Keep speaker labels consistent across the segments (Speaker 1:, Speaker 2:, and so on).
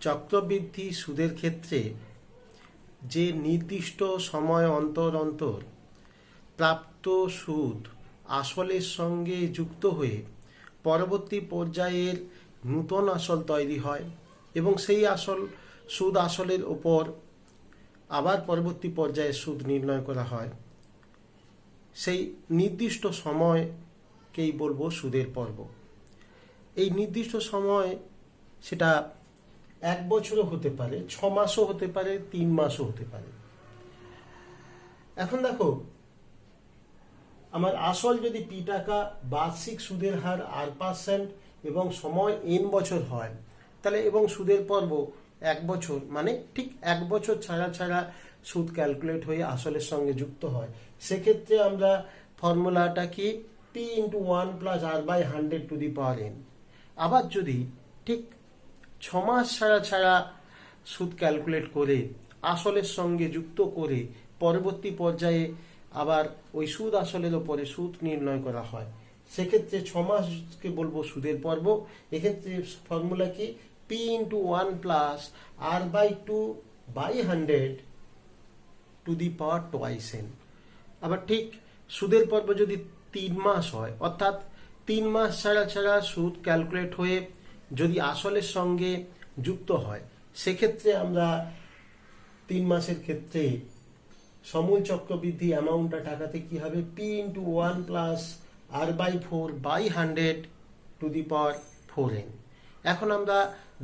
Speaker 1: চক্রবৃদ্ধি সুদের ক্ষেত্রে যে নির্দিষ্ট সময় অন্তর অন্তর প্রাপ্ত সুদ আসলের সঙ্গে যুক্ত হয়ে পরবর্তী পর্যায়ের নূতন আসল তৈরি হয় এবং সেই আসল সুদ আসলের ওপর আবার পরবর্তী পর্যায়ে সুদ নির্ণয় করা হয়। সেই নির্দিষ্ট সময়কেই বলব সুদের পর্ব। এই নির্দিষ্ট সময় সেটা এক বছরও হতে পারে, ছ মাসও হতে পারে, তিন মাসও হতে পারে। এখন দেখো, আমার আসল যদি পি টাকা বার্ষিক সুদের হার আর পার্সেন্ট এবং সময় এন বছর হয়, তাহলে এবং সুদের পর্ব এক বছর মানে ঠিক এক বছর ছাড়া ছাড়া সুদ ক্যালকুলেট হয়ে আসলের সঙ্গে যুক্ত হয়। সেক্ষেত্রে আমরা ফর্মুলাটা কি? P into one plus R by hundred to the power N আবার যদি ঠিক ছ মাস ছাড়া ছাড়া সুদ ক্যালকুলেট করে, আসলের সঙ্গে যুক্ত করে পরবর্তী পর্যায়ে আবার ওই সুদ আসলের ওপরে সুদ নির্ণয় করা হয়। সেক্ষেত্রে ছ মাসকে বলব সুদের পর্ব। এক্ষেত্রে ফর্মুলা কি? P into one plus R by two by hundred to the power twice N আবার ঠিক সুদের পর্ব যদি তিন মাস হয়, অর্থাৎ তিন মাস ছাড়া ছাড়া সুদ ক্যালকুলেট হয়ে যদি আসলের সঙ্গে যুক্ত হয়, সেক্ষেত্রে আমরা তিন মাসের ক্ষেত্রে সমূল চক্রবৃদ্ধি অ্যামাউন্টটা টাকাতে কি হবে? P into one plus R by four by hundred to the power four N এখন আমরা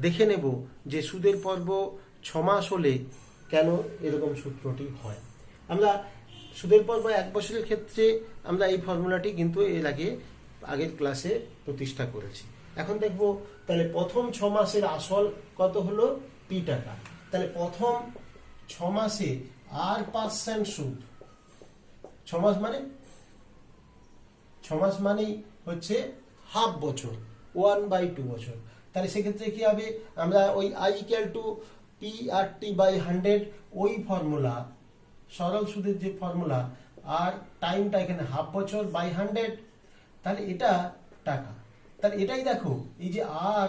Speaker 1: দেখে নেব যে সুদের পর্ব ছ মাস হলে কেন এরকম সূত্রটি হয়। আমরা সুদের পর্ব এক বছরের ক্ষেত্রে আমরা এই ফর্মুলাটি কিন্তু এর আগে আগের ক্লাসে প্রতিষ্ঠা করেছি। এখন দেখব, তাহলে প্রথম ছ মাসের আসল কত হলো? পি টাকা। তাহলে প্রথম ছ মাসে আর পার্সেন্ট সুদ। ছ মাস মানে? ছ মাস মানেই হচ্ছে হাফ বছর ওয়ান বাই টু বছর। তাহলে সেক্ষেত্রে কি হবে? আমরা ওই I equal to P R T by hundred ওই ফর্মুলা সরল সুদের যে ফর্মুলা আর টাইমটা এখানে হাফ বছর বাই হান্ড্রেড তাহলে এটা টাকা। তাহলে এটাই দেখো এই যে আর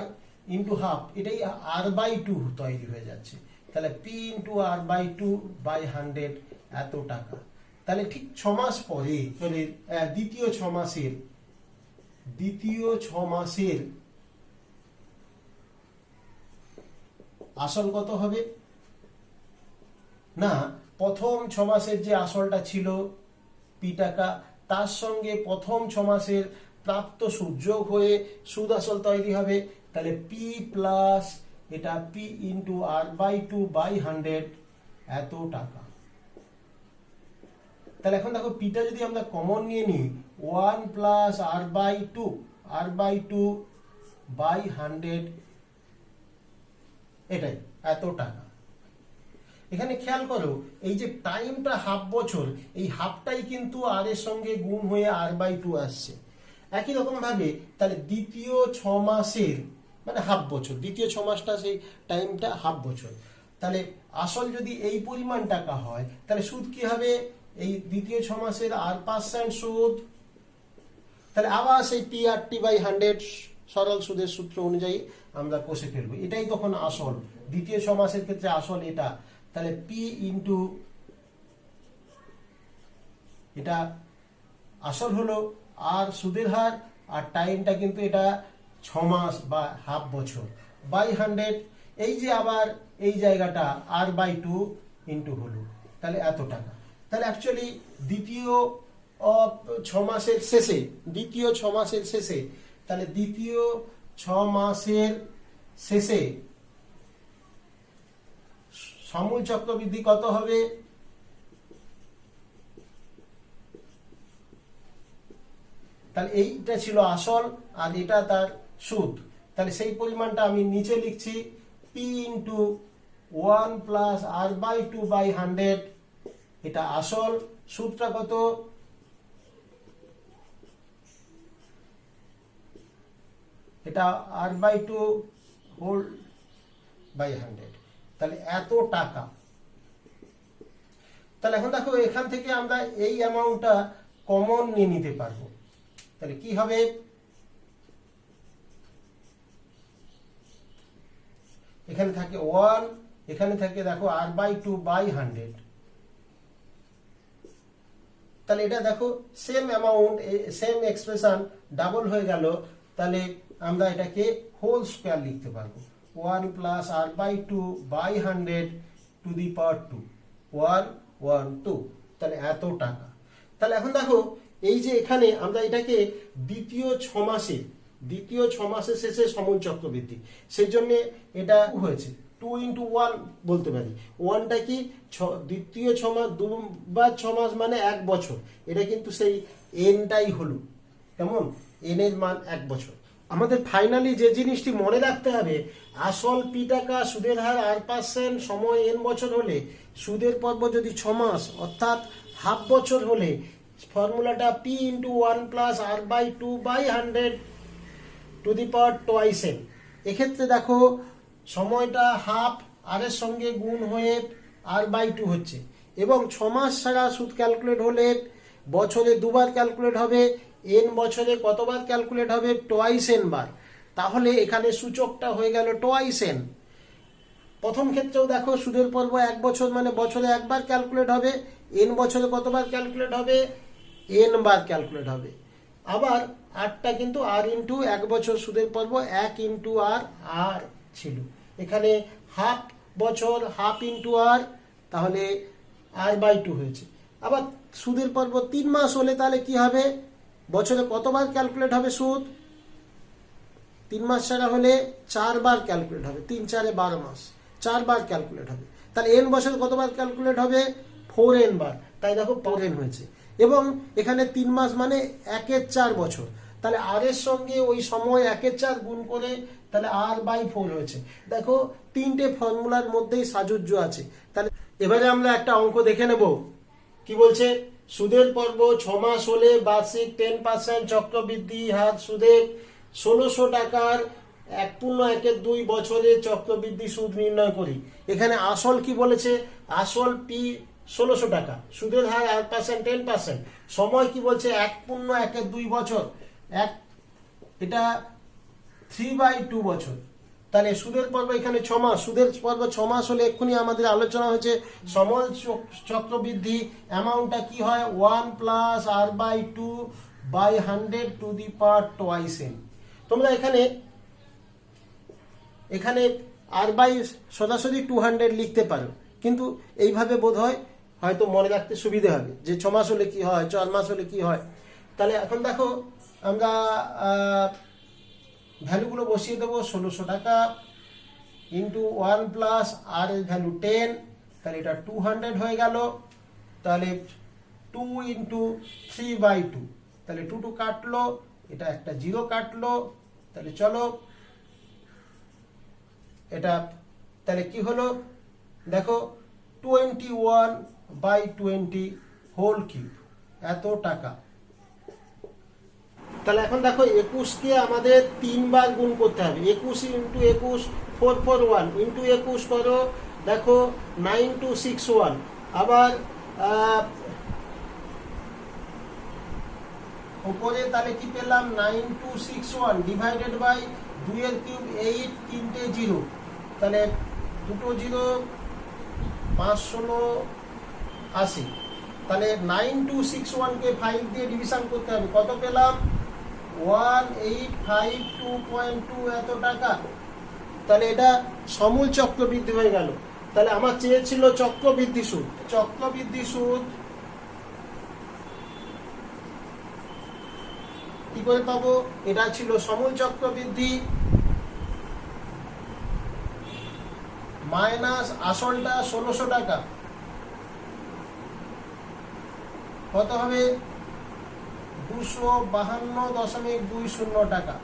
Speaker 1: ইন্টু হাফ এটাই আর বাই টু তৈরি হয়ে যাচ্ছে। তাহলে P into R by two by hundred এত টাকা। তাহলে ঠিক ছ মাস পরে মানে, দ্বিতীয় ছ মাসের দ্বিতীয় ছ মাসের আসল কত হবে? না প্রথম ছ মাসের যে আসলটা ছিল পি টাকা তার সঙ্গে প্রথম ছ মাসের প্রাপ্ত সুদ যোগ হয়ে সুদ আসল তৈরি হবে, তাহলে পি প্লাস এটা P into R by two by hundred এত টাকা। তাহলে এখন দেখো পিটা যদি আমরা কমন নিয়ে নিই one plus R by two R by two by hundred এটাই, এত টাকা। এখানে খেয়াল করো, এই যে টাইমটা হাফ বছর, এই হাফটাই কিন্তু আর এর সঙ্গে গুণ হয়ে আর বাই টু আসছে। একই রকম ভাবে তাহলে দ্বিতীয় ছ মাসের মানে হাফ বছর, দ্বিতীয় ছ মাসটা সেই টাইমটা হাফ বছর। তাহলে আসল যদি এই পরিমাণ টাকা হয়, তাহলে সুদ কি হবে? এই দ্বিতীয় ছ মাসের আর পার্সেন্ট সুদ। তাহলে আবার সেই P R T by hundred সরল সুদের সূত্র অনুযায়ী আমরা কষে ফেলব। এটাই তখন আসল। দ্বিতীয় ছ মাসের ক্ষেত্রে আসল এটা। তাহলে পি ইন্টু এটা আসল হলো আর সুদের হার আর টাইমটা কিন্তু এটা ছ মাস বা হাফ বছর। বাই হান্ড্রেড, এই যে আবার এই জায়গাটা আর বাই টু ইন্টু হলো, তাহলে এত টাকা। তাহলে অ্যাকচুয়ালি দ্বিতীয় ছ মাসের শেষে, দ্বিতীয় ছ মাসের শেষে, তাহলে দ্বিতীয় ছ মাসের শেষে সমূল চক্রবৃদ্ধি কত হবে? তাহলে এইটা ছিল আসল আর এটা তার সুদ। তাহলে সেই পরিমাণটা আমি নিচে লিখছি P into one plus R by two by hundred এটা আসল, সুদটা কত? এটা R by two whole by hundred তাহলে এত টাকা। তাহলে এখন দেখো, এখান থেকে আমরা এই অ্যামাউন্টটা কমন নিয়ে নিতে পারব। তাহলে কি হবে? এখানে থাকে ওয়ান এখানে থাকে দেখো R by two by hundred তাহলে এটা দেখো same amount same expression double হয়ে গেল। তাহলে আমরা এটাকে হোল স্কোয়ার লিখতে পারব। One plus R by two by hundred to the power two one one two তাহলে এত টাকা। তাহলে এখন দেখো এই যে এখানে আমরা এটাকে দ্বিতীয় ছ মাসে দ্বিতীয় ছ মাসের শেষে সমন চক্রবৃদ্ধি সেই জন্য এটা হয়েছে। টু ইন্টু ওয়ান বলতে পারি। ওয়ানটা কি ছ, দ্বিতীয় ছ মাস দুবার ছ মাস মানে এক বছর। এটা কিন্তু সেই এনটাই হলো। কেমন? এন এর মান এক বছর। আমাদের ফাইনালি যে জিনিসটি মনে রাখতে হবে, আসল পি টাকা সুদের হার আর পার্সেন্ট সময় এন বছর হলে, সুদের পর্ব যদি ছমাস, অর্থাৎ হাফ বছর হলে ফর্মুলাটা P into one plus R by two by hundred to the power twice N এক্ষেত্রে দেখো, সময়টা হাফ আর এর সঙ্গে গুণ হয়ে আর বাই টু হচ্ছে। এবং ছ মাস ছাড়া সুদ ক্যালকুলেট হলে বছরে দুবার ক্যালকুলেট হবে এন বছরে কতবার ক্যালকুলেট হবে? টোয়াইস এন বার। তাহলে এখানে সূচকটা হয়ে গেল টোয়াইস এন প্রথম ক্ষেত্রেও দেখো, সুদের পর্ব এক বছর মানে বছরে একবার ক্যালকুলেট হবে এন বছরে কতবার ক্যালকুলেট হবে? এন বার ক্যালকুলেট হবে। আবার আরটা কিন্তু আর ইন্টু এক বছর সুদের পর্ব, এক ইন্টু আর আর ছিল। এখানে হাফ বছর হাফ ইন্টু আর তাহলে আর বাই টু হয়েছে। আবার সুদের পর্ব তিন মাস হলে তাহলে কি হবে? বছরে কতবার ক্যালকুলেট হবে সুদ? তিন মাস ছাড়া হলে চারবার ক্যালকুলেট হবে। তিন, চারে বারো মাস। চারবার ক্যালকুলেট হবে। তাহলে এন বছর কতবার ক্যালকুলেট হবে? ফোর এন বার। তাই দেখো ফোর এন হয়েছে। এবং এখানে তিন মাস মানে একের চার বছর। তাহলে আর এর সঙ্গে ওই সময় একের চার গুণ করে তাহলে আর বাই ফোর হয়েছে। দেখো, তিনটে ফর্মুলার মধ্যেই সাজুজ্য আছে। তাহলে এবারে আমরা একটা অঙ্ক দেখে নেব। কি বলছে? সুদের পর্ব ছ মাস হলে বার্ষিক টেন পার্সেন্ট চক্রবৃদ্ধি হার সুদের ষোলোশো টাকার এক পূর্ণ একের দুই বছরে চক্রবৃদ্ধি সুদ নির্ণয় করি। এখানে আসল কি বলেছে? আসল পি ষোলোশো টাকা। সুদের হার এক পার্সেন্ট টেন পার্সেন্ট সময় কি বলছে? এক পূর্ণ, একের দুই বছর। এক, এটা থ্রি বাই টু বছর। তাহলে সুদের পর্ব এখানে ছ মাস। সুদের পর্ব ছ মাস হলে এক্ষুনি আমাদের আলোচনা হয়েছে সমল চক্রবৃদ্ধি অ্যামাউন্টটা কি হয়? One plus R by two by hundred to the power twice N তোমরা এখানে এখানে আর বাই সরাসরি টু হান্ড্রেড লিখতে পারো। কিন্তু এইভাবে বোধ হয় হয়তো মনে রাখতে সুবিধে হবে। যে ছ মাস হলে কি হয়, চার মাস হলে কি হয়। তাহলে এখন দেখো, আমরা ভ্যালুগুলো বসিয়ে দেবো ষোলোশো টাকা ইন্টু ওয়ান প্লাস আর এর ভ্যালু টেন তাহলে এটা টু হান্ড্রেড হয়ে গেল। তাহলে two into three by two তাহলে টু টু কাটলো, এটা একটা জিরো কাটলো। তাহলে চলো, এটা, তাহলে কি হলো? দেখো twenty one by twenty whole cube. এত টাকা। তাহলে এখন দেখো একুশকে আমাদের তিনবার গুণ করতে হবে। একুশ ইন্টু একুশ ফোর ফোর ওয়ান ইন্টু একুশ করো, দেখো নাইন টু সিক্স ওয়ান আবার উপরে তাহলে কি পেলাম? Nine two six one divided by দুইয়ের কিউব এইট তিনটে জিরো তাহলে দুটো জিরো পাঁচ, ষোলো আশি। তাহলে নাইন টু সিক্স ওয়ানকে ফাইভ দিয়ে ডিভিশন করতে হবে। কত পেলাম? One eight five two point two এত টাকা। তাহলে এটা সমূল চক্রবৃদ্ধি হয়ে গেল। তাহলে আমার চেয়েছিল চক্রবৃদ্ধি সুদ। চক্রবৃদ্ধি সুদ কি করে পাবো? এটা ছিল সমূল চক্রবৃদ্ধি মাইনাস আসলটা ষোলোশো টাকা। কত হবে? দুশো বাহান্ন দশমিক দুই শূন্য টাকা।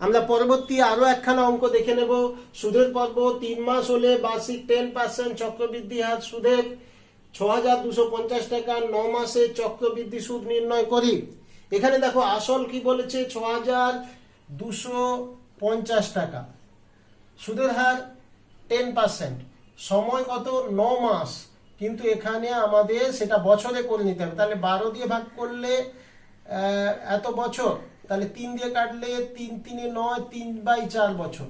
Speaker 1: আমরা পরবর্তী আরও একখানা অঙ্ক দেখে নেব। সুদের পর্ব, তিন মাস হলে বার্ষিক টেন পার্সেন্ট চক্রবৃদ্ধি হার সুদের ছ হাজার দুশো পঞ্চাশ টাকা, ন মাসে চক্রবৃদ্ধি সুদ নির্ণয় করি। এখানে দেখো, আসল কি বলেছে? ছ হাজার দুশো পঞ্চাশ টাকা। সুদের হার টেন পার্সেন্ট। সময় কত? ন মাস। কিন্তু এখানে আমাদের সেটা বছরে করে নিতে হবে। তাহলে বারো দিয়ে ভাগ করলে এত বছর? তাহলে তিন দিয়ে কাটলে তিন, তিনে নয়, তিন বাই চার বছর।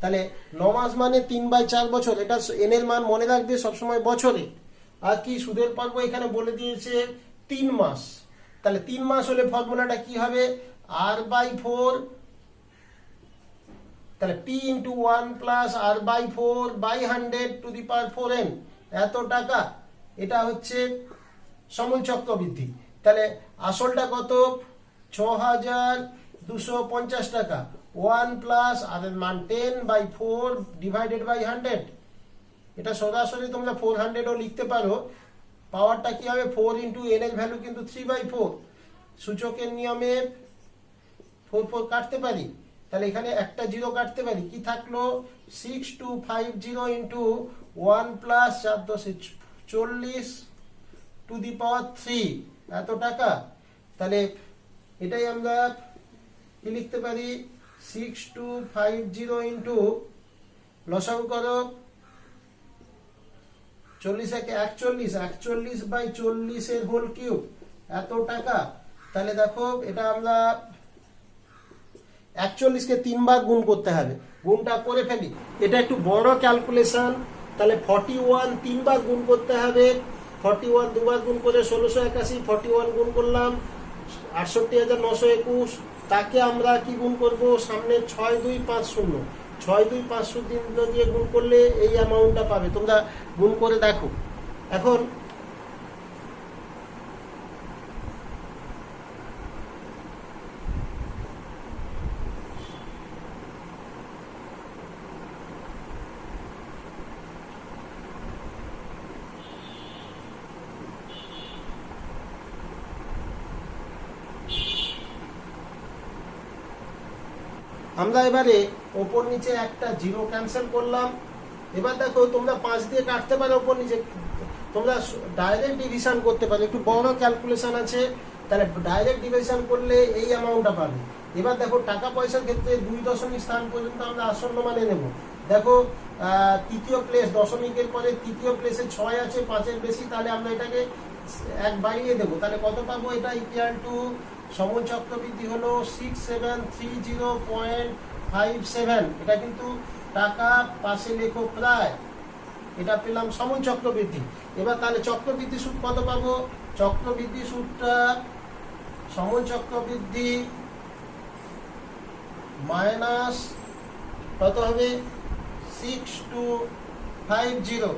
Speaker 1: তাহলে ন মাস মানে তিন বাই চার বছর। এটা এনের মান মনে রাখবে সবসময় বছরে। আর কি সুদের পর্ব এখানে বলে দিয়েছে তিন মাস। তাহলে তিন মাস হলে ফর্মুলাটা কি হবে? আর বাই ফোর, তাহলে P into one plus R by four by hundred to the power four N এত টাকা, এটা হচ্ছে সময় চক্রবৃদ্ধি। তাহলে আসলটা কত? ছ হাজার দুশো পঞ্চাশ টাকা। ওয়ান প্লাস, আর মান ten by four divided by hundred. এটা সরাসরি তোমরা ফোর হান্ড্রেডও লিখতে পারো। পাওয়ারটা কি হবে? ফোর ইন্টু এন এর ভ্যালু কিন্তু থ্রি বাই ফোর। সূচকের নিয়মে ফোর ফোর কাটতে পারি। তাহলে এখানে একটা জিরো কাটতে পারি। কি থাকল? Six two five zero into one plus চার দশে চল্লিশ টু দি পাওয়ার থ্রি। এত টাকা? তাহলে এটাই আমরা কি লিখতে পারি? Six two five zero into লসাগু করো। চল্লিশ একে একচল্লিশ একচল্লিশ বাই চল্লিশের হোল কিউব এত টাকা? তাহলে দেখো, এটা আমরা একচল্লিশকে তিনবার গুণ করতে হবে। গুণটা করে ফেলি। এটা একটু বড় ক্যালকুলেশন তাহলে ফর্টি ওয়ান তিনবার গুণ করতে হবে। ফর্টি ওয়ান দুবার গুণ করে ষোলোশো একাশি ফর্টি ওয়ান গুণ করলাম আটষট্টি হাজার নশো একুশ। তাকে আমরা কি গুণ করব? সামনে ছয় দুই পাঁচ শূন্য। ছয় দুই পাঁচ শূন্য দিয়ে গুণ করলে এই অ্যামাউন্টটা পাবে। তোমরা গুণ করে দেখো। এখন আমরা এবারে ওপর নিচে একটা জিরো ক্যান্সেল করলাম। এবার দেখো, তোমরা পাঁচ দিয়ে কাটতে পারো ওপর নিচে। তোমরা ডাইরেক্ট ডিভিশন করতে পারো। একটু বড় ক্যালকুলেশন আছে। তাহলে ডাইরেক্ট ডিভিশন করলে এই অ্যামাউন্টটা পাবে। এবার দেখো, টাকা পয়সার ক্ষেত্রে দুই দশমিক স্থান পর্যন্ত আমরা আসন্ন মানে নেব। দেখো তৃতীয় প্লেস দশমিকের পরে তৃতীয় প্লেসে ছয় আছে, পাঁচের বেশি, তাহলে আমরা এটাকে এক বাড়িয়ে দেবো। তাহলে কত পাবো? এটা ইকুয়াল টু সমন চক্রবৃদ্ধি হলো six seven three zero point five seven এটা কিন্তু টাকা পাশে লেখো প্রায়। এটা পেলাম সমন চক্রবৃদ্ধি। এবার তাহলে চক্রবৃদ্ধি সুদ কত পাবো? চক্রবৃদ্ধি সুদটা সমন চক্রবৃদ্ধি মাইনাস কত হবে? সিক্স টু ফাইভ জিরো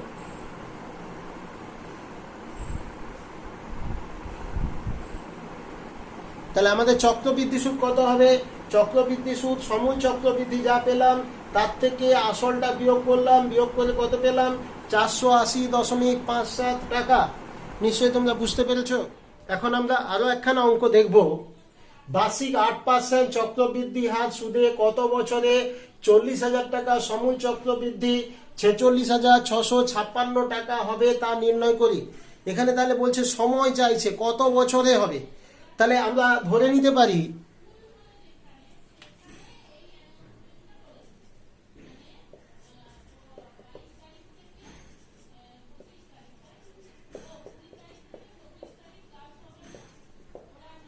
Speaker 1: তাহলে আমাদের চক্রবৃদ্ধি সুদ কত হবে? চক্রবৃদ্ধি সুদ, সমূল চক্রবৃদ্ধি যা পেলাম, তার থেকে আসলটা বিয়োগ করলাম, বিয়োগ করে কত পেলাম? চারশো আশি দশমিক পাঁচ সাত টাকা। নিশ্চয়ই তোমরা বুঝতে পেরেছ? এখন আমরা আরও একখানা অঙ্ক দেখব। বার্ষিক আট পার্সেন্ট চক্রবৃদ্ধি হার সুদে কত বছরে চল্লিশ হাজার টাকা সমূল চক্রবৃদ্ধি, ছেচল্লিশ হাজার ছশো ছাপ্পান্ন টাকা হবে তা নির্ণয় করি। এখানে তাহলে বলছে সময় চাইছে, কত বছরে হবে? তাহলে আমরা ধরে নিতে পারি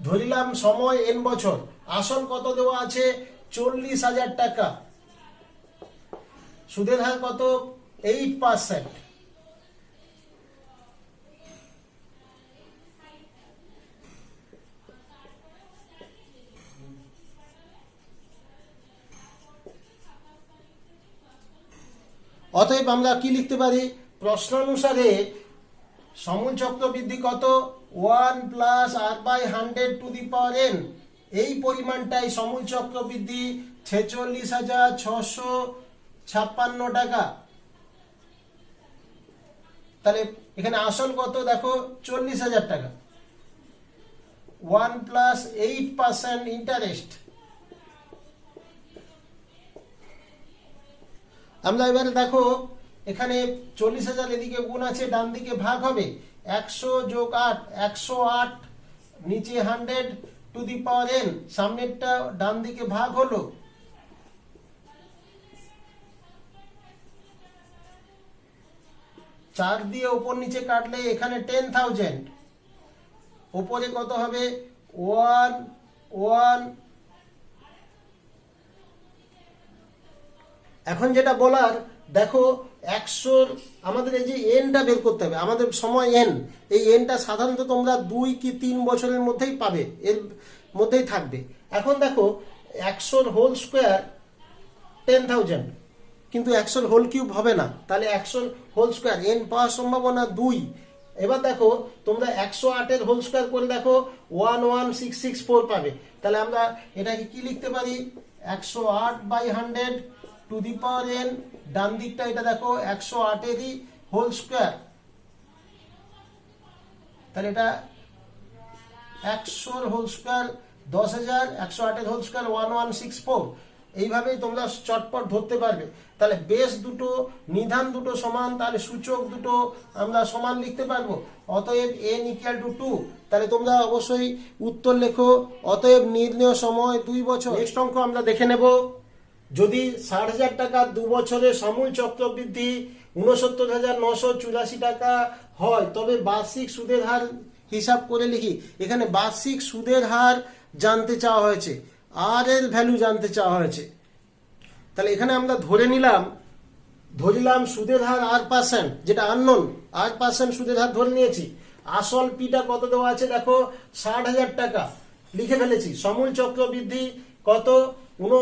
Speaker 1: ধরিলাম সময় এন বছর। আসল কত দেওয়া আছে? চল্লিশ হাজার টাকা। সুদের হার কত? এইট পার্সেন্ট অতএব আমরা কি লিখতে পারি? প্রশ্নানুসারে সমন চক্রবৃদ্ধি কত? One plus R by hundred to the power N. এই পরিমাণটাই সমূল চক্রবৃদ্ধি ছেচল্লিশ হাজার ছশো ছাপ্পান্ন টাকা। তাহলে এখানে আসল কত? দেখো, চল্লিশ হাজার টাকা। One plus eight percent interest. আমরা এবারে দেখো, এখানে চল্লিশ হাজার এদিকে গুণ আছে ডান দিকে ভাগ হবে। একশো যোগ আট, একশো আট, নিচে hundred, to the power N. সামনেরটা ডান দিকে ভাগ হলো। চার দিয়ে ওপর নিচে কাটলে এখানে টেন থাউজেন্ড ওপরে কত হবে? ওয়ান ওয়ান এখন যেটা বলার, দেখো একশোর আমাদের এই যে এনটা বের করতে হবে, আমাদের সময় এন এই এনটা সাধারণত তোমরা দুই কি তিন বছরের মধ্যেই পাবে, এর মধ্যেই থাকবে। এখন দেখো, একশোর হোল স্কোয়ার টেন থাউজেন্ড কিন্তু একশোর হোল কিউব হবে না, তাহলে একশোর হোল স্কোয়ার এন পাওয়ার সম্ভাবনা দুই। এবার দেখো, তোমরা একশো আটের হোল স্কোয়ার করে দেখো one one six six four পাবে। তাহলে আমরা এটাকে কি লিখতে পারি? একশো আট by hundred to the power N, ডান দিকটা এটা দেখো, একশো আটেরই হোল স্কোয়ার। তাহলে এটা একশোর হোল স্কোয়ার, দশ হাজার, একশো আটের whole square, one one six four. এইভাবেই তোমরা চটপট ধরতে পারবে। তাহলে বেস দুটো, নিধান দুটো সমান, তাহলে সূচক দুটো আমরা সমান লিখতে পারব। অতএব এন ইকুয়াল টু টু তাহলে তোমরা অবশ্যই উত্তর লেখো, অতএব নির্ণয় সময় দুই বছর। নেক্সট অঙ্ক আমরা দেখে নেব। যদি ষাট হাজার টাকা দু বছরে সমূল চক্রবৃদ্ধি উনসত্তর হাজার নশো চুরাশি টাকা হয়, তবে বার্ষিক সুদের হার হিসাব করে লিখি, এখানে বার্ষিক সুদের হার জানতে চাওয়া হয়েছে আর এর ভ্যালু জানতে চাওয়া হয়েছে। তাহলে এখানে আমরা ধরে নিলাম ধরিলাম সুদের হার আর পার্সেন্ট যেটা আননোন আর পার্সেন্ট সুদের হার ধরে নিয়েছি। আসল পিটা কত দেওয়া আছে দেখো ষাট হাজার টাকা, লিখে ফেলেছি। সমূল চক্রবৃদ্ধি কত? উনো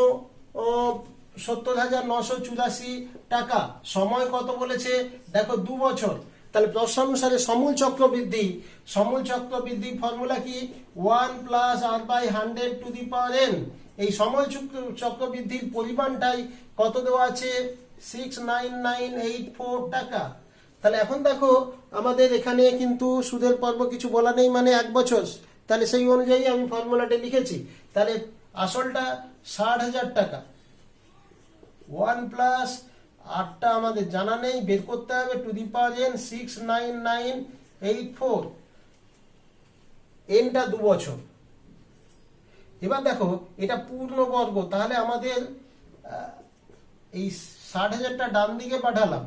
Speaker 1: সত্তর হাজার নশো চুরাশি টাকা। সময় কত বলেছে? দেখো, দু বছর। তাহলে প্রশ্ন অনুসারে সমূল চক্রবৃদ্ধি সমূল চক্রবৃদ্ধি ফর্মুলা কি? One plus R by hundred to the power N এই চক্র- চক্রবৃদ্ধির পরিমাণটাই কত দেওয়া আছে? Six nine nine eight four টাকা। তাহলে এখন দেখো, আমাদের এখানে কিন্তু সুদের পর্ব কিছু বলা নেই মানে এক বছর। তাহলে সেই অনুযায়ী আমি ফর্মুলাটা লিখেছি। তাহলে আসলটা ষাট হাজার টাকা। ওয়ান প্লাস আটটা আমাদের জানা নেই, বের করতে হবে to the power n six nine nine eight four এনটা দু বছর। এবার দেখো, এটা পূর্ণবর্গ তাহলে আমাদের এই ষাট হাজারটা ডান দিকে পাঠালাম।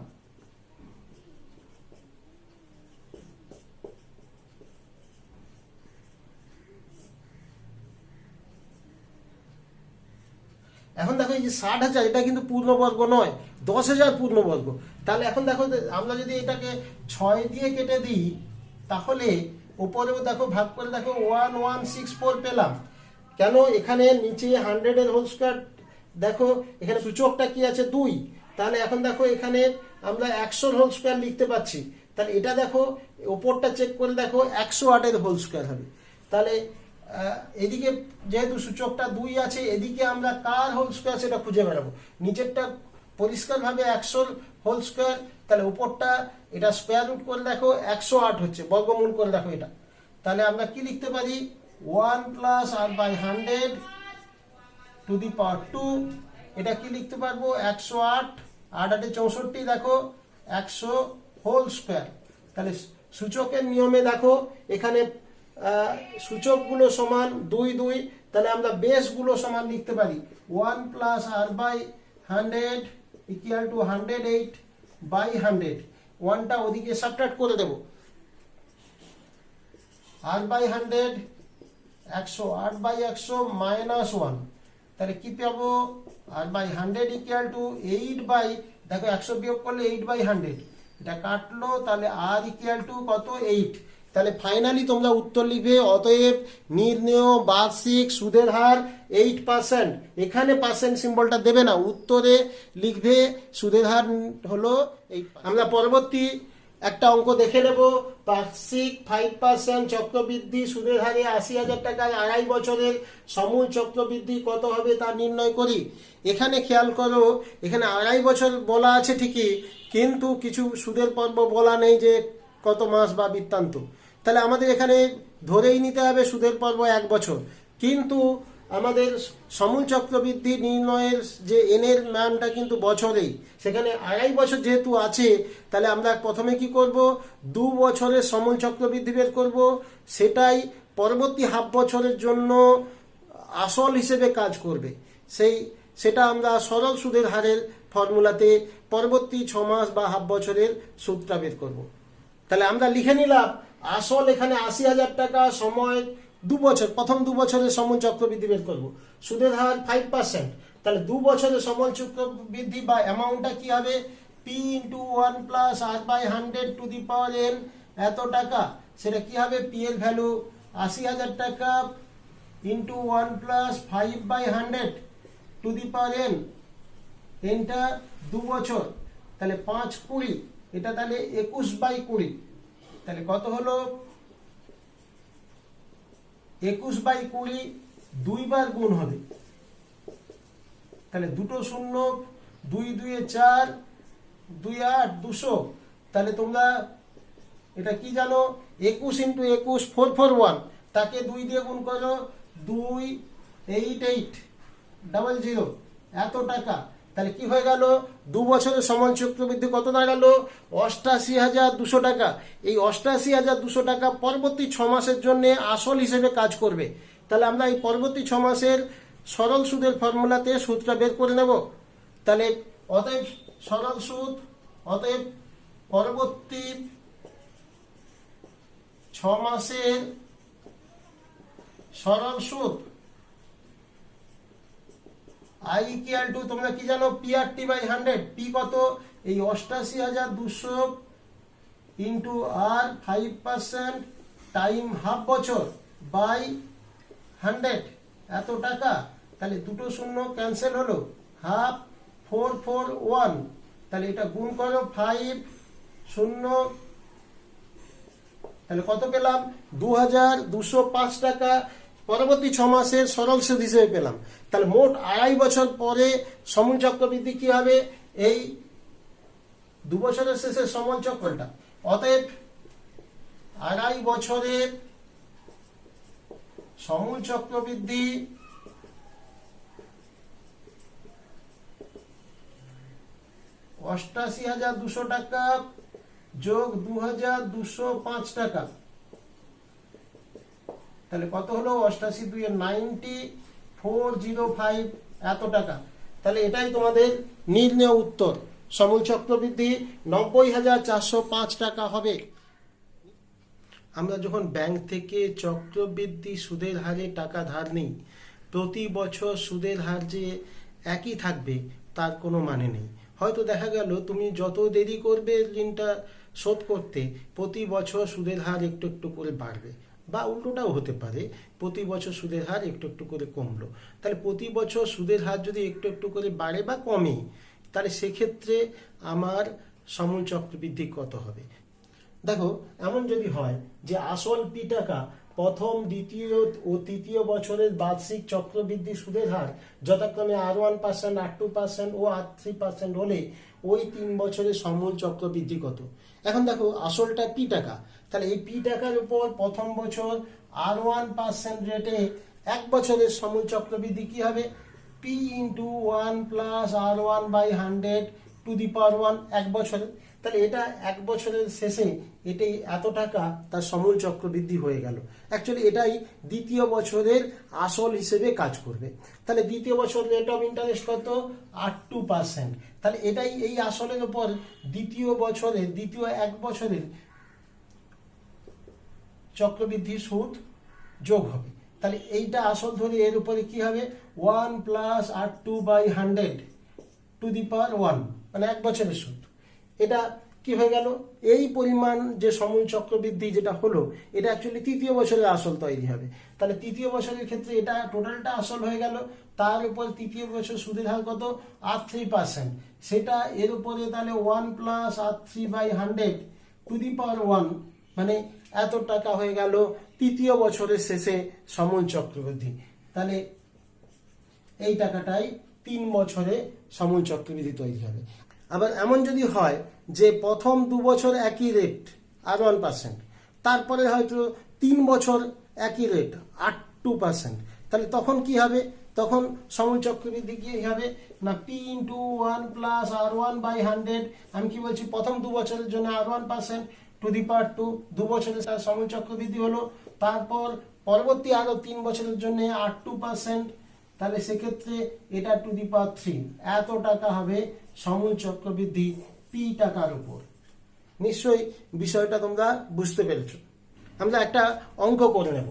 Speaker 1: এখন দেখো এই যে ষাট হাজার, এটা কিন্তু পূর্ণবর্গ নয়, দশ হাজার পূর্ণবর্গ। তাহলে এখন দেখো আমরা যদি এটাকে ছয় দিয়ে কেটে দিই, তাহলে ওপরেও দেখো ভাগ করে দেখো ওয়ান ওয়ান সিক্স ফোর পেলাম। কেন? এখানে নিচে হান্ড্রেডের হোল স্কোয়ার দেখো এখানে সূচকটা কি আছে? দুই। তাহলে এখন দেখো এখানে আমরা একশোর হোল স্কোয়ার লিখতে পাচ্ছি তাহলে এটা দেখো, ওপরটা চেক করে দেখো একশো আটের হোল স্কোয়ার হবে। তাহলে এদিকে যেহেতু সূচকটা দুই আছে, এদিকে আমরা কার হোল স্কোয়ার সেটা খুঁজে বেড়াবো। নিচেরটা পরিষ্কারভাবে একশোর হোল স্কোয়ার তাহলে উপরটা এটা স্কোয়ার রুট করে দেখো, একশো আট হচ্ছে, বর্গমূল করে দেখো এটা। তাহলে আমরা কি লিখতে পারি? One plus r by hundred to the power two, এটা কি লিখতে পারব? একশো আট আট আটে চৌষট্টি, দেখো, একশো হোল স্কোয়ার তাহলে সূচকের নিয়মে দেখো, এখানে সূচকগুলো সমান দুই দুই, তাহলে আমরা বেসগুলো সমান লিখতে পারি। One plus r by hundred equal to hundred eight by hundred. ওয়ানটা ওদিকে সাবট্রাক্ট করে দেবো। আর বাই হান্ড্রেড একশো আট বাই একশো মাইনাস ওয়ান তাহলে কি পাবো? R by hundred equal to eight by, দেখো একশো বিয়োগ করলে এইট বাই হান্ড্রেড। এটা কাটলো, তাহলে আর ইকুয়াল টু কত? এইট। তাহলে ফাইনালি তোমরা উত্তর লিখবে, অতএব নির্ণেয়, বার্ষিক, সুদের হার এইট পার্সেন্ট এখানে পার্সেন্ট সিম্বলটা দেবে না, উত্তরে লিখবে সুদের হার হলো এই। আমরা পরবর্তী একটা অঙ্ক দেখে নেব। বার্ষিক ফাইভ পার্সেন্ট চক্রবৃদ্ধি, সুদের হারে আশি হাজার টাকায় আড়াই বছরের সমূল চক্রবৃদ্ধি কত হবে তা নির্ণয় করি। এখানে খেয়াল করো, এখানে আড়াই বছর বলা আছে ঠিকই, কিন্তু কিছু সুদের পর্ব বলা নেই যে কত মাস বা বৃত্তান্ত। তাহলে আমাদের এখানে ধরেই নিতে হবে সুদের পর্ব এক বছর। কিন্তু আমাদের সমূল চক্রবৃদ্ধি নির্ণয়ের যে এনের ম্যানটা কিন্তু বছরেই। সেখানে আড়াই বছর যেহেতু আছে, তাহলে আমরা প্রথমে কি করব? দু বছরের সমূল চক্রবৃদ্ধি বের করব। সেটাই পরবর্তী হাফ বছরের জন্য আসল হিসেবে কাজ করবে। সেই, সেটা আমরা সরল সুদের হারের ফর্মুলাতে পরবর্তী ছ মাস বা হাফ বছরের সুদটা বের করব। তাহলে আমরা লিখে নিলাম আসল এখানে আশি হাজার টাকা সময় দু বছর, প্রথম দু বছরের সময় চক্রবৃদ্ধি বের করব। সুদের হার ফাইভ পার্সেন্ট তাহলে দু বছরের সমল চক্র বৃদ্ধি বা অ্যামাউন্টটা কি হবে? P into one plus r by hundred to the power n এত টাকা। সেটা কি হবে? পি এর ভ্যালু আশি হাজার টাকা into one plus five by hundred to the power n এনটা দু বছর। তাহলে পাঁচ কুড়ি। এটা তাহলে একুশ বাই কুড়ি। তাহলে কত হলো? একুশ বাই কুড়ি দুইবার গুণ হবে। তাহলে দুটো শূন্য, দুই দুয়ে চার, দুই আট দুশো। তাহলে তোমরা এটা কি জানো? একুশ ইন্টু একুশ, ফোর ফোর ওয়ান। তাকে দুই দিয়ে গুণ করো, দুই, এইট এইট, ডাবল জিরো। এত টাকা। তাহলে কি হয়ে গেল? দু বছরের সমান চক্রবৃদ্ধি কত দাঁড়াল? অষ্টাশি হাজার দুশো টাকা। এই অষ্টাশি হাজার দুশো টাকা পরবর্তী ছ মাসের জন্য আসল হিসেবে কাজ করবে। তাহলে আমরা এই পরবর্তী ছ মাসের সরল সুদের ফর্মুলাতে সুদটা বের করে নেব। তাহলে অতএব সরল সুদ, অতএব পরবর্তী ছ মাসের সরল সুদ আই ইকুয়াল টু তোমরা কি জানো? P r t by hundred p কত? এই অষ্টাশি হাজার দুশো into r five percent time half বছর বাই হান্ড্রেড এত টাকা। তাহলে দুটো শূন্য ক্যান্সেল হলো। হাফ ফোর ফোর ওয়ান তাহলে এটা গুণ করো ফাইভ শূন্য। তাহলে কত পেলাম? দু হাজার দুশো পাঁচ টাকা। পরবর্তী ছ মাসের সরল সুদ হিসেবে পেলাম। তাহলে মোট আড়াই বছর পরে সমন চক্রবৃদ্ধি কি হবে? এই দু বছরের শেষে সমন চক্রটা। অতএব আড়াই বছরের সমূল চক্রবৃদ্ধি অষ্টাশি হাজার দুশো টাকা যোগ দু হাজার দুশো পাঁচ টাকা। তাহলে কত হলো? অষ্টাশি দুই নাইনটি ফোর জিরো ফাইভ এত টাকা। তাহলে এটাই তোমাদের নির্ণয় উত্তর। সমূল চক্রবৃদ্ধি নব্বই হাজার চারশো পাঁচ টাকা হবে। আমরা যখন ব্যাংক থেকে চক্রবৃদ্ধি সুদের হারে টাকা ধার নিই, প্রতি বছর সুদের হার যে একই থাকবে, তার কোনো মানে নেই। হয়তো দেখা গেল তুমি যত দেরি করবে ঋণটা শোধ করতে, প্রতি বছর সুদের হার একটু একটু করে বাড়বে। বা উল্টোটাও হতে পারে। প্রতি বছর সুদের হার একটু একটু করে কমলো। তাহলে প্রতি বছর সুদের হার যদি একটু একটু করে বাড়ে বা কমে, তাহলে সেক্ষেত্রে আমার সমূল চক্রবৃদ্ধি কত হবে? দেখো, এমন যদি হয় যে আসল পি টাকা প্রথম, দ্বিতীয় ও তৃতীয় বছরের বার্ষিক চক্রবৃদ্ধি সুদের হার যথাক্রমে r one percent r two percent ও আর থ্রি পার্সেন্ট হলে ওই তিন বছরের সমূল চক্রবৃদ্ধি কত? এখন দেখো, আসলটা পি টাকা? তাহলে এই পি টাকার উপর প্রথম বছর আর ওয়ান পার্সেন্ট রেটে এক বছরের সমূল চক্রবৃদ্ধি কি হবে? P into one plus r one by hundred to the power one এক বছরের তাহলে এটা এক বছরের শেষে এটাই এত টাকা, তার সমূল চক্রবৃদ্ধি হয়ে গেল। অ্যাকচুয়ালি এটাই দ্বিতীয় বছরের আসল হিসেবে কাজ করবে। তাহলে দ্বিতীয় বছর রেট অফ ইন্টারেস্ট কত? আট টু পার্সেন্ট তাহলে এটাই এই আসলের উপর দ্বিতীয় বছরের, দ্বিতীয় এক বছরের চক্রবৃদ্ধি সুদ যোগ হবে। তাহলে এইটা আসল ধরে এর উপরে কি হবে? One plus r two by hundred to the power one মানে এক বছরের সুদ। এটা কি হয়ে গেল? এই পরিমাণ যে সমূল চক্রবৃদ্ধি যেটা হলো, এটা অ্যাকচুয়ালি তৃতীয় বছরের আসল তৈরি হবে। তাহলে তৃতীয় বছরের ক্ষেত্রে এটা টোটালটা আসল হয়ে গেল, তার উপর তৃতীয় বছর সুদের হার কত? আর থ্রি পার্সেন্ট সেটা এর উপরে তাহলে one plus r three by hundred to the power one মানে এত টাকা হয়ে গেল তৃতীয় বছরের শেষে সমূল চক্রবৃদ্ধি। তাহলে এই টাকাটাই তিন বছরে সমূল চক্রবৃদ্ধি তৈরি হবে। আবার এমন যদি হয় যে প্রথম দু বছর একই রেট আর ওয়ান পার্সেন্ট তারপরে হয়তো তিন বছর একই রেট আট টু পার্সেন্ট তাহলে তখন কি হবে? তখন সমূল চক্রবৃদ্ধি কি হবে। না p into one plus r one by hundred আমি কি বলছি, প্রথম দু বছরের জন্য r one percent to the power two দু বছরের সমূল চক্রবৃদ্ধি হলো। তারপর পরবর্তী আরও তিন বছরের জন্য আর টু পার্সেন্ট তাহলে সেক্ষেত্রে এটা টু দি পাওয়ার থ্রি এত টাকা হবে সমূল চক্রবৃদ্ধি পি টাকার উপর। নিশ্চয়ই বিষয়টা তোমরা বুঝতে পেরেছ। আমরা একটা অঙ্ক করে নেব।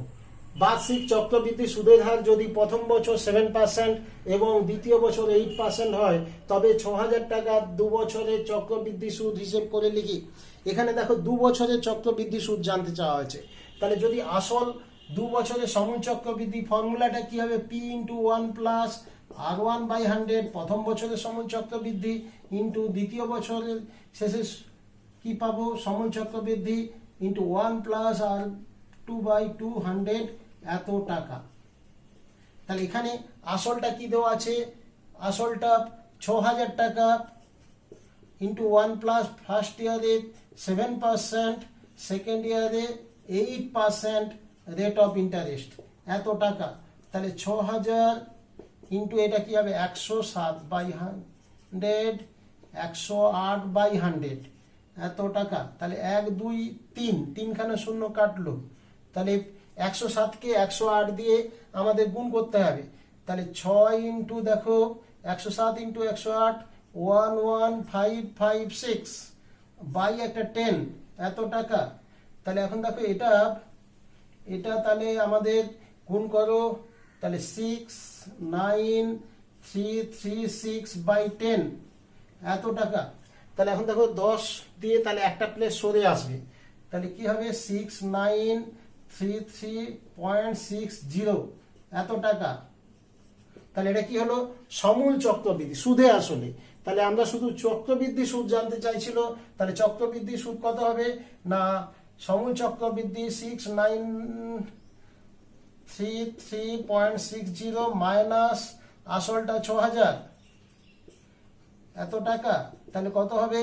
Speaker 1: বার্ষিক চক্রবৃদ্ধি সুদের হার যদি প্রথম বছর সেভেন পার্সেন্ট এবং দ্বিতীয় বছর এইট পার্সেন্ট হয়, তবে ছ হাজার টাকা দু বছরের চক্রবৃদ্ধি সুদ হিসেব করে লিখি। এখানে দেখো দু বছরের চক্রবৃদ্ধি সুদ জানতে চাওয়া হয়েছে। তাহলে যদি আসল দু বছরের সমন চক্রবৃদ্ধি ফর্মুলাটা কি হবে? P into one plus r one by hundred প্রথম বছরের সমন চক্রবৃদ্ধি ইন্টু দ্বিতীয় বছরের শেষে কি পাবো? সমন চক্রবৃদ্ধি into one plus r two by two hundred এত টাকা। তাহলে এখানে আসলটা কি দেওয়া আছে? আসলটা ছ হাজার টাকা ইন্টু ওয়ান প্লাস ফার্স্ট ইয়ারে সেভেন পার্সেন্ট সেকেন্ড ইয়ারে eight percent rate of interest এত টাকা। তাহলে ছ হাজার ইন্টু এটা কি হবে? একশো সাত বাই হান্ড্রেড একশো আট বাই হান্ড্রেড। এত টাকা। তাহলে এক, দুই, তিন। তিনখানা শূন্য কাটলো। তাহলে একশো সাতকে একশো আট দিয়ে আমাদের গুণ করতে হবে। তাহলে ছয় ইন্টু দেখো, একশো সাত ইন্টু একশো আট, one one five five six by একটা টেন। এত টাকা। তাহলে এখন দেখো, এটা এটা তাহলে আমাদের গুণ করো। তাহলে six, nine, three three, six by ten. এত টাকা? তাহলে এখন দেখো দশ দিয়ে তাহলে একটা প্লেস সরে আসবে। তাহলে কি হবে? Six nine three three point six zero এত টাকা। তাহলে এটা কি হলো? সমূল চক্রবৃদ্ধি, সুদে আসলে। তাহলে আমরা শুধু চক্রবৃদ্ধি সুদ জানতে চাইছিল, তাহলে চক্রবৃদ্ধি সুদ কত হবে? না, সমূল চক্রবৃদ্ধি six nine three three point six zero minus আসলটা ছ হাজার। এত টাকা, তাহলে কত হবে?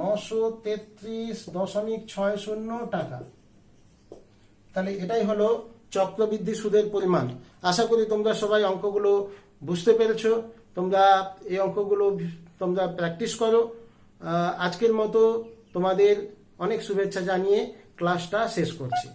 Speaker 1: নশো তেত্রিশ দশমিক ছয় শূন্য টাকা। তাহলে এটাই হলো চক্রবৃদ্ধি সুদের পরিমাণ। আশা করি তোমরা সবাই অঙ্কগুলো বুঝতে পেরেছ। তোমরা এই অঙ্কগুলো তোমরা প্র্যাকটিস করো। আজকের মতো তোমাদের অনেক শুভেচ্ছা জানিয়ে ক্লাসটা শেষ করছি।